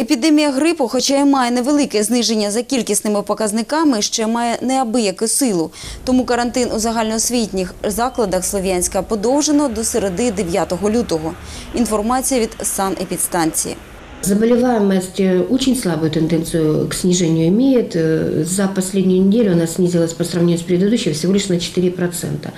Епідемія грипу, хоча й має невелике зниження за кількісними показниками, ще має неабияку силу. Тому карантин у загальноосвітніх закладах Слов'янська подовжено до середи 9 лютого. Інформація від санепідстанції. Заболеваемость э, очень слабую тенденцию к снижению имеет. Э, За последнюю неделю она снизилась по сравнению с предыдущей всего лишь на 4%.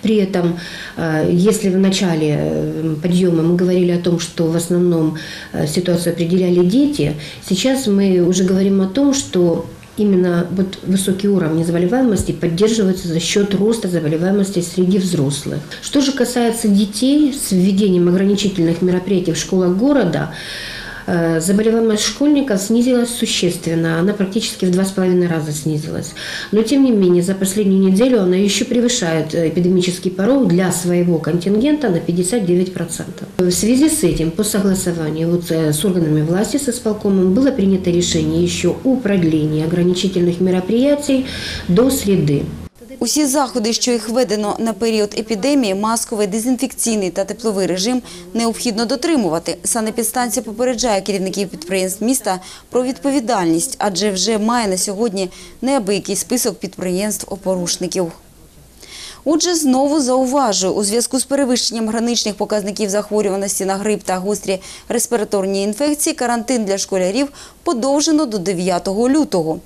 При этом, э, если в начале подъема мы говорили о том, что в основном ситуацию определяли дети, сейчас мы уже говорим о том, что Именно вот высокие уровни заболеваемости поддерживаются за счет роста заболеваемости среди взрослых. Что же касается детей, с введением ограничительных мероприятий в школах города, заболеваемость школьников снизилась существенно. Она практически в два с половиной раза снизилась. Но, тем не менее, за последнюю неделю она еще превышает э, эпидемический порог для своего контингента на 59%. В связи с этим, по согласованию вот э, с органами власти, с исполкомом, было принято решение еще о продлении ограничительных мероприятий до среды. Усі заходи, що їх введено на період епідемії, масковий, дезінфекційний та тепловий режим необхідно дотримувати. Санепідстанція попереджає керівників підприємств міста про відповідальність, адже вже має на сьогодні неабиякий список підприємств-опорушників. Отже, знову зауважую, у зв'язку з перевищенням граничних показників захворюваності на грип та гострі респіраторні інфекції карантин для школярів подовжено до 9 лютого.